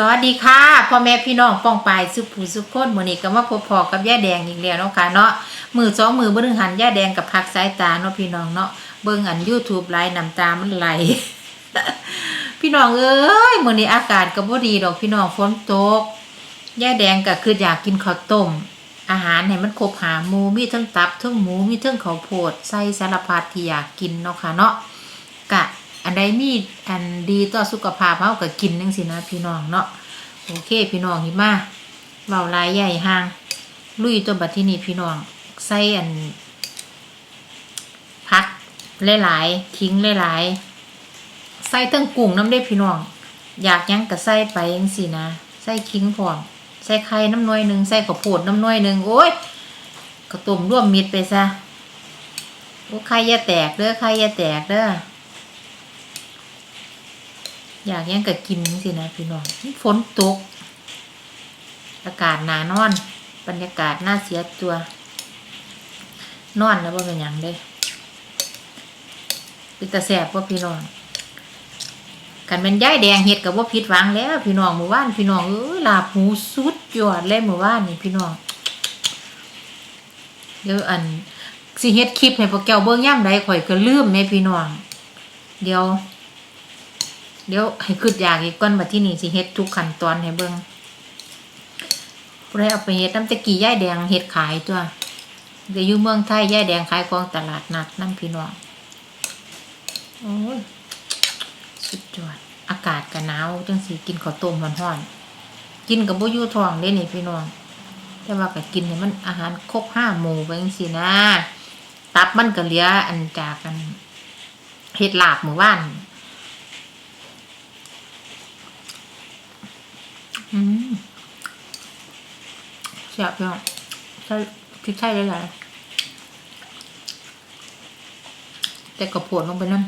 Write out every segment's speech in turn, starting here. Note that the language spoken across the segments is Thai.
สวัสดีค่ะพ่อแม่พี่น้องป้องปายสุผู้สุขคนมือนี้ก็มาพบพอกับย่าแดงอีกแล้วเนาะค่ะเนาะมือสองมือบ่นึงหันย่าแดงกับพักสายตาเนาะพี่น้องเนาะเบิ่งอัน YouTube ไลน์น้ำตามันไหลพี่น้องเอ้ยมือนี้อากาศก็บ่ดีดอกพี่น้องฝนตกย่าแดงก็คืออยากกินข้าวต้ม อาหารให้มันครบหาหมูมีทั้งตับทั้งหมูมีทั้งข้าวโพดใส่สารพัดที่อยากกินเนาะค่ะเนาะกะ อันใดมีอันดีต่อสุขภาพเฮาก็กินจังซี่นะพี่น้องเนาะโอเค พี่น้องหิมาเว้าลายใหญ่ห่าง ลุยตัวบัดที่นี่พี่น้องใส่อันพักหลายๆทิ้งหลายๆใส่ตั้งกุ้งน้ำได้พี่น้อง อยากยังก็ใส่ไปจังซี่นะใส่ขิงพร้อมใส่ไข่น้ำหน้อยหนึ่งใส่ข้าวโพดน้ำหน้อยหนึ่งโอ้ยก็ต้มร่วมมิตรไปซะโอ้ไข่ย่าแตกเด้อไข่ย่าแตกเด้อ อยากยังก็กินสินะพี่น้องฝนตก อากาศหนานอน บรรยากาศน่าเสียตัว นอนแล้วว่าเป็นหยังเด้ป็นตาแสบว่าพี่น้องกันเป็นย่ายแดงเห็ดกับว่าผิดหวังแล้ว พี่น้องเมื่อวานพี่น้องเอ้ยลาบหมูสุดยอดเลยเมื่อวานนี่พี่น้องเดี๋ยวอันสิเฮ็ดคลิปให้พวกแก้วเบิ่งย่ำใดข่อยก็ลืมแม่พี่น้อง เดี๋ยว เดี๋ยวให้คืดอยากอีกก่อนมาที่นี่สิเฮ็ดทุกขั้นตอนให้เบิ่งผู้เอาไปเฮ็ดน้ำตะกี้ย่ายแดงเฮ็ดขายตัวเดี๋ยวอยู่เมืองไทยย่ายแดงขายของตลาดนัดนั่นพี่น้องโอ้ยสุดยอดอากาศก็หนาวจังสิกินข้าวต้มร้อนๆกินกับบ่ยู่ท้องเด้นี่พี่น้องแต่ว่าก็กินให้มันอาหารครบห้าหมู่ไปจังซี่นะ ตับมันก็เหลืออันจากกันเฮ็ดลาบหมื้อวาน อืมแซ่บเนาะใช่พริกไทยหลายๆแต่กระโผดลงไปนั่น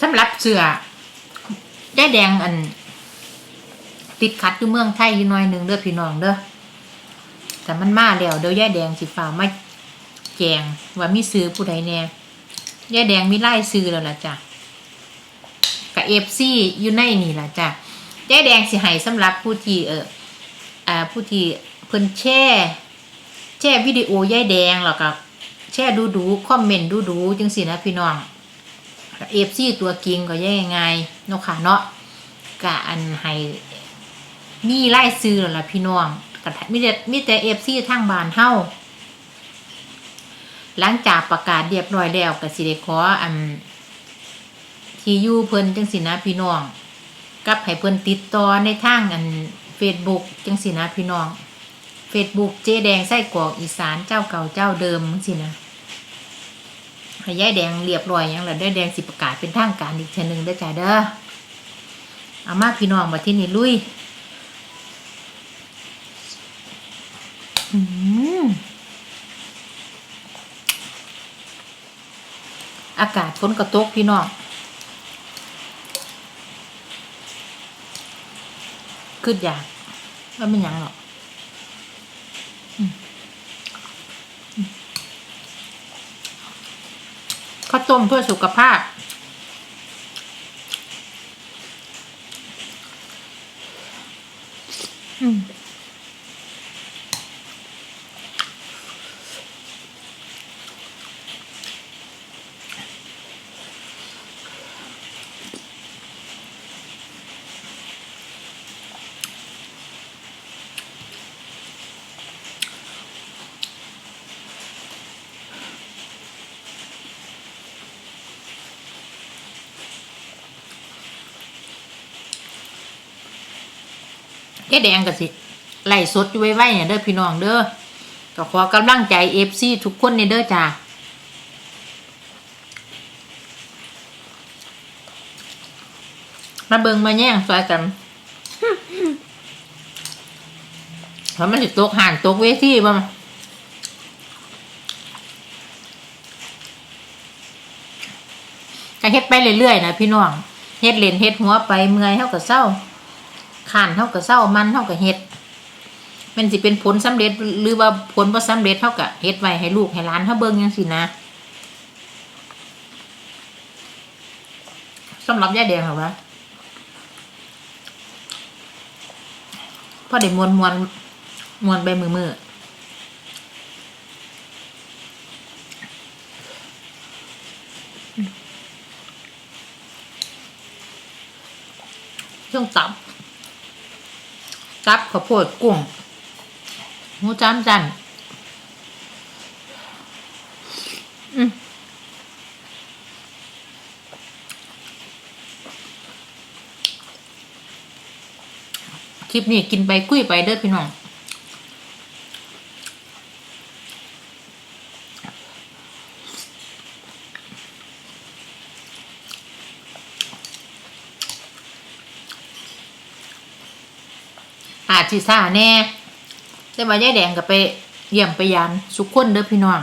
สำหรับเสือได้แดงอัน ติดขัดอยู่เมืองไทยอยู่หน่อยหนึ่งเด้อพี่น้องเด้อแต่มันมาแล้วเดี๋ยวย่แดงสิฝ่าไมา แจงว่ามีซื้อผู้ใดแน่ยายแดงมีไล่ซื้อแล้วล่ะจ้ะกับเอฟซีอยู่ในนี่ล่ะจ้ะยายแดงสิให้สำหรับผู้ที่เอออ่าผู้ที่เพิ่นแช่แช่วิดีโอยายแดงแล้วก็แช่ดูดูคอมเมนต์ดูดูจังสินะพี่น้องเอฟซีตัวกิงก็แย่งไงเนาะค่ะเนาะกะอันให้มีไล่ซื้อแล้วล่ะพี่น้องก็มีแต่มีแต่เอฟซีทางบานเฮา หลังจากประกาศเรียบร้อยแล้วก็สิได้ขออันที่อยู่เพิ่นจังสินะพี่น้อง กับให้เพิ่นติดต่อในทางอัน Facebook จังสินะพี่น้อง Facebook เจ๊แดงไส้กรอกอีสานเจ้าเก่าเจ้าเดิมจังสินะให้ยายแดงเรียบร้อยหยังล้วได้แดงสิประกาศเป็นทางการอีกเทื่อหนึงเด้จ้าเด้อเอามาพี่น้องมาที่นี่ลุย อืม อากาศฝนกระตกพี่น้องขึ้นอยากว่าไม่หยังหรอกข้าวต้มเพื่อสุขภาพอืม แค่แดงก็สิไล่สดอยู่ไว้ๆเนี่ยเด้อพี่น้องเด้อก็ขอกำลังใจเอฟซีทุกคนเนี่ยเด้อจ้ามาเบิงมาแย่งซอยกันเพราะมันสิตกห่านตกเวทีบ่มาก็เฮ็ดไปเรื่อยๆนะพี่น้อง เฮ็ดเล่นเฮ็ดหัวไปเมื่อยเฮาก็เศร้า ขานเท่ากับเศร้ามันเท่ากับเห็ดมันสิเป็นผลสำเร็จหรือว่าผลบ่สำเร็จเท่ากับเฮ็ดไว้ให้ลูกให้หลานเฮาเบิ่งจังซี่นะสำหรับยายแดงเหรอวะพอได้มวนมวนมวนไปมือมือช่วงตับ ซับข้าวโพดกุ้งหมูจ้ำจันคลิปนี้กินไปกุ้ยไปเด้อพี่น้อง สิซ่าแน่แต่ว่ายายแดงก็ไปเยี่ยมไปยามสุขคนเด้อพี่น้อง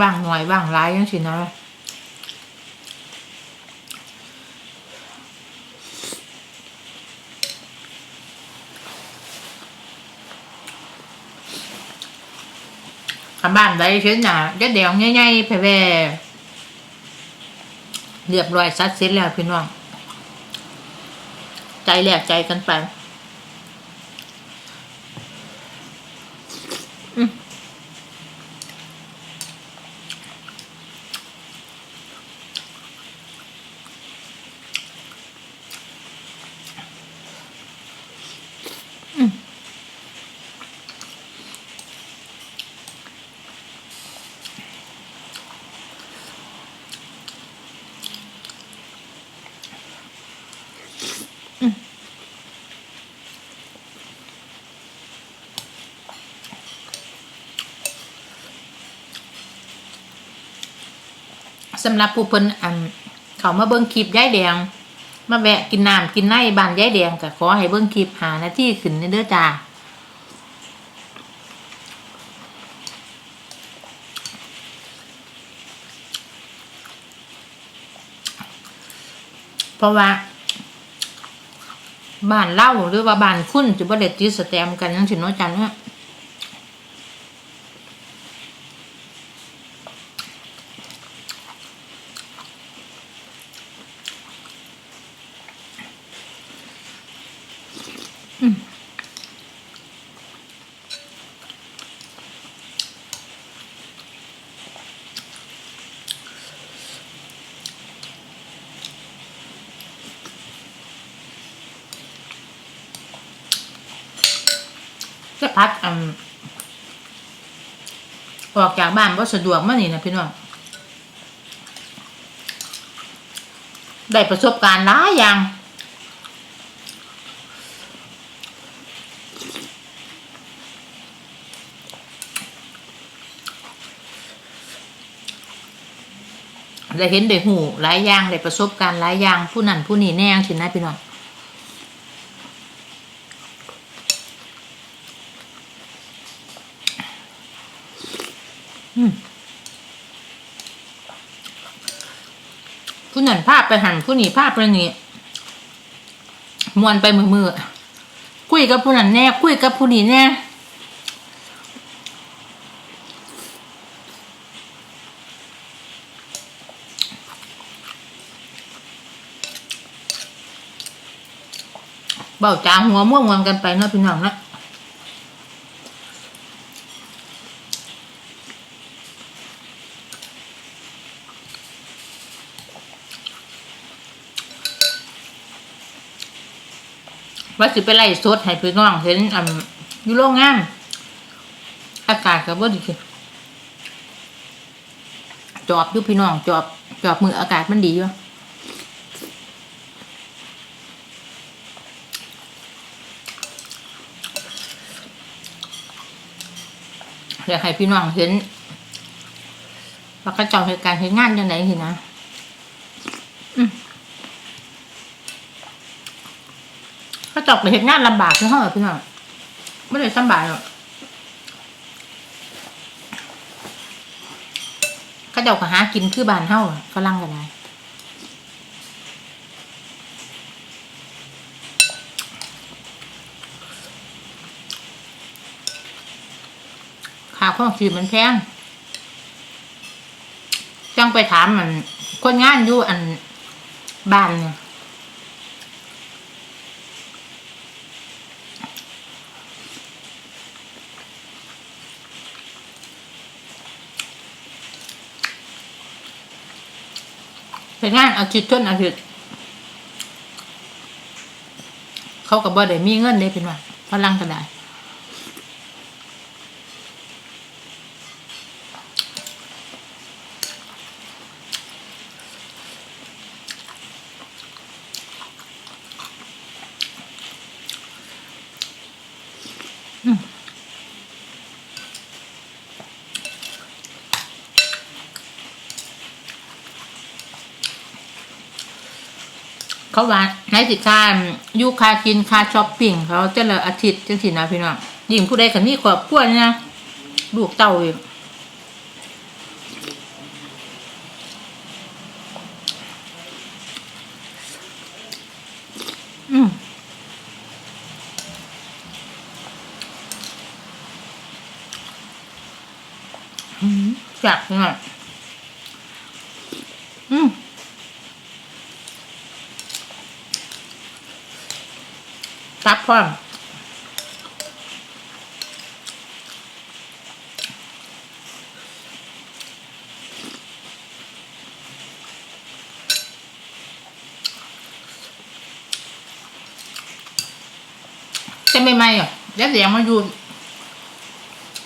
ว่างหน่อยว่างร้ายยังสินะ ทำบ้านได้เช่นน่ะยายแดงง่ายๆไปแว่เรียบร้อยซัดเสร็จแล้วพี่น้อง ใจแหลกใจกันไป สำหรับผู้เพิ่นอันเขามาเบิ่งคลิปยายแดง มาแวะกินน้ำกินไนบ้านยายแดงก็ขอให้เบิ่งคลิปหาหน้าที่ขึ้นในเด้อจ้าเพราะว่าบ้านเล่าหรือว่าบ้านคุณจะบ่ได้ติดสแตมกันจังซี่เนาะจันเนาะ พัดอันออกจากบ้านบ่สะดวกมานี่นะพี่น้องได้ประสบการณ์หลายอย่างได้เห็นได้หูหลายอย่างได้ประสบการณ์หลายอย่างผู้นั้นผู้นี้แน่สินะพี่น้อง ผู้นั้นภาพไปหันผู้หนีภาพไปนี่มวนไปมือมือคุยกับผู้นั้นแน่คุยกับผู้นี้แน่เบาจางหัวม่วงวนกันไปเนาะพี่น้องนะ ว่าสิไปไล่สดให้พี่น้องเห็นอันอยู่โรงงานอากาศก็บ่ดีจอบอยู่พี่น้องจอบจอบมืออากาศมันดีอยู่อยากให้พี่น้องเห็นว่าเขาจ้าเหตุการณ์เหตุงานยังไงสินะ เขาจอกไปเห็นงานลำบากคือเขาเหรอพี่น้องไม่ได้สบายหรอกเขาเจ้าก็หากินคือบ้านเฮาอะฝรั่งก็ได้ค่าข้องชีพมันแพงจังไปถามมันคนงานอยู่อันบ้านเนี่ย ไปงานอาทิตย์ต้นอาทิตย์เขากับบ่ได้มีเงินเลยเป็นว่าพลังก็ได้ เขาว่าในสิค่าอยู่ค่ากินค่าช้อปปิ้งเขาจะละอาทิตย์จังสินะพี่น้องยิ่งผู้ใดกันนี่ขอบครัวนี่นะลูกเต้าอีกอืมอืมจับหน่อยอืม ตับพร้อมจะไม่ไม่อะเดี๋ยวเดี๋ยวมาอยู่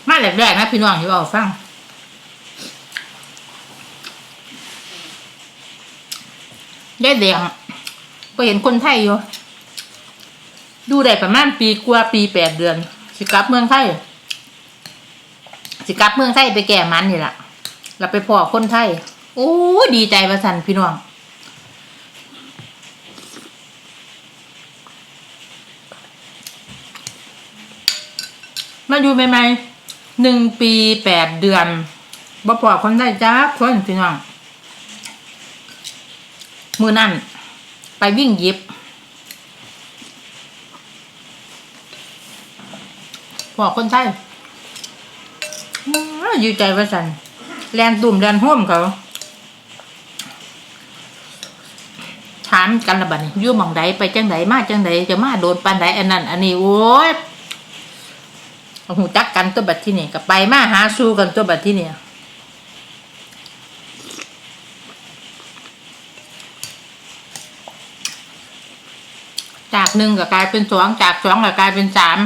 มาแรกๆนะพี่น้องที่บอกฟังได้เดียงก็เห็นคนไทยอยู่ ดูได้ประมาณปีกว่าปีแปดเดือน สิกลับเมืองไทย สิกลับเมืองไทยไปแก่มันนี่แหละเราไปพอคนไทย โอ้ดีใจประสันพี่น้องมาอยู่ใหม่ๆหนึ่งปีแปดเดือนบ่พอคนไทยจ้าคนพี่น้อง มือนั่น ไปวิ่งยิบ พอกคนไทยอยู่ใจว่าสันแลนตุ่มแลนห่มเขา ถามกันละบัดนี้อยู่มองใดไปจังใดมาจังใดจะมาโดนปานใดอันนั้น อันนี้โอ้ยหูจักกันตัวบัดที่นี่ก็ไปมาหาสู้กันตัวบัดที่นี่จากหนึ่งก็กลายเป็นสองจากสองก็กลายเป็นสาม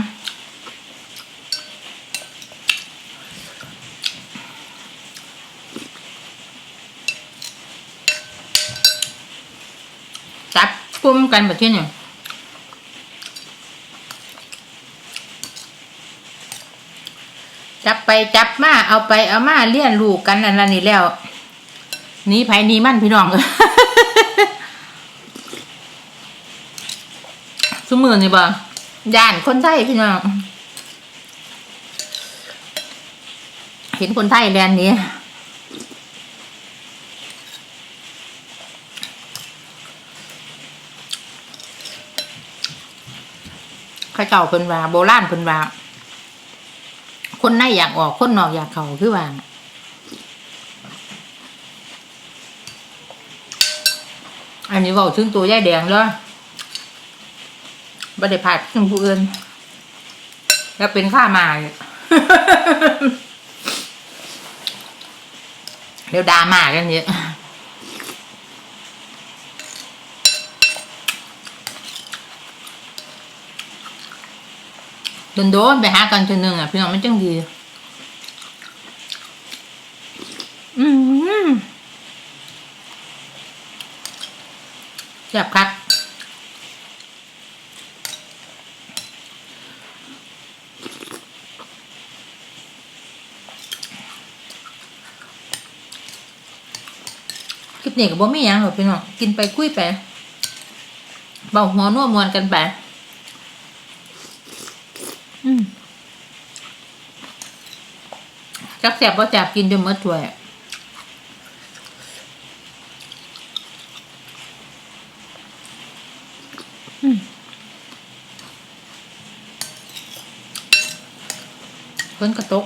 จับกลุ่มกันแบบที่นี่จับไปจับมาเอาไปเอามาเลี้ยนลูกกันอันนั้นนี่แล้วนีไผหนีมั่นพี่น้องสมือนี่บ่ย่านคนไทยพี่น้องเห็นคนไทยแลนนี้ เข้าเจ้าเพิ่นว่าโบราณเพิ่นว่า คนในอยากออกคนนอกอยากเข้าคือว่าอันนี้เว้าถึงตัวยายแดงเลยบ่ได้พาดถึงผู้อื่นแล้วเป็นข้ามาเดี๋ยวดามากันเยอะ โดนโดนไปหากันจนหนึ่งอะพี่น้องมันจังดี อืมแซ่บคักคลิปนี้ก็บ่มีหยังหรอกพี่น้องกินไปคุยไปเบาหัวนัวมวนกันไป จักแสบก็แสบกินจนมดถ้วยเพิ่นกระตก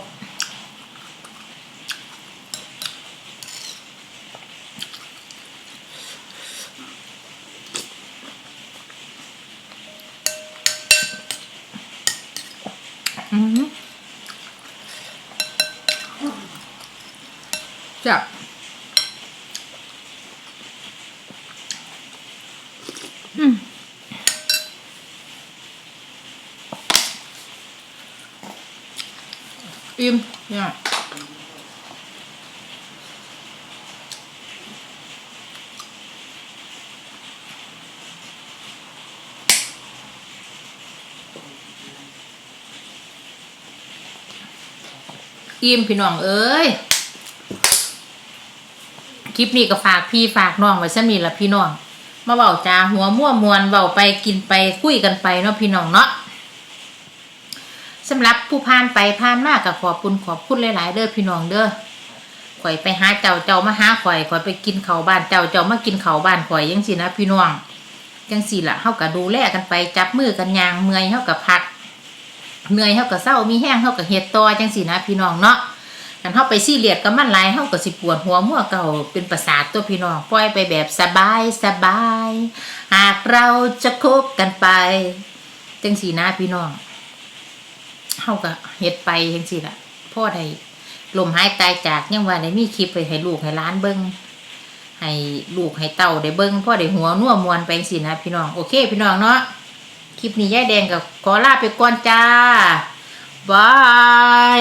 จับอืมอิ่มเนี่ย อิ่มพี่น้องเอ้ยคลิปนี้ก็ฝากพี่ฝากน้องไว้ซะนี่ละพี่น้องมาเบาจาหัวมั่วมวนเบาไปกินไปคุยกันไปเนาะพี่น้องเนาะสำหรับผู้ผ่านไปผ่านมากก็ขอบคุณขอบคุณหลาย ๆ เด้อพี่น้องเด้อข่อยไปหาเจ้าเจ้ามาหาข่อยข่อยไปกินเขาบ้านเจ้าเจ้ามากินเขาบ้านข่อยยังสินะพี่น้องจังสิละเฮาก็ดูแลกันไปจับมือกันยางเมื่อยเฮาก็พัก เหนื่อยเฮาก็เศร้ามีแห้งเฮาก็เฮ็ดต่อจังสินะพี่น้องเนาะกันเฮาไปซี่เรียสกับมันหลายเฮาก็สิปวดหัวมั่วเก่าเป็นประสาทตัวพี่น้องปล่อยไปแบบสบายสบาย หากเราจะคบกันไปจังสีนะพี่น้องเฮาก็เฮ็ดไปจังซี่ล่ะพ่อได้ลมหายตายจากยังว่าได้มีคลิปไปให้ลูกให้ล้านเบิ่งให้ลูกให้เต้าได้เบิ่งพ่อได้หัวนัวมวนไปจังซี่นะพี่น้องโอเค พี่น้องเนาะ คลิปนี้ยายแดงกับขอลาไปก่อนจ้าบาย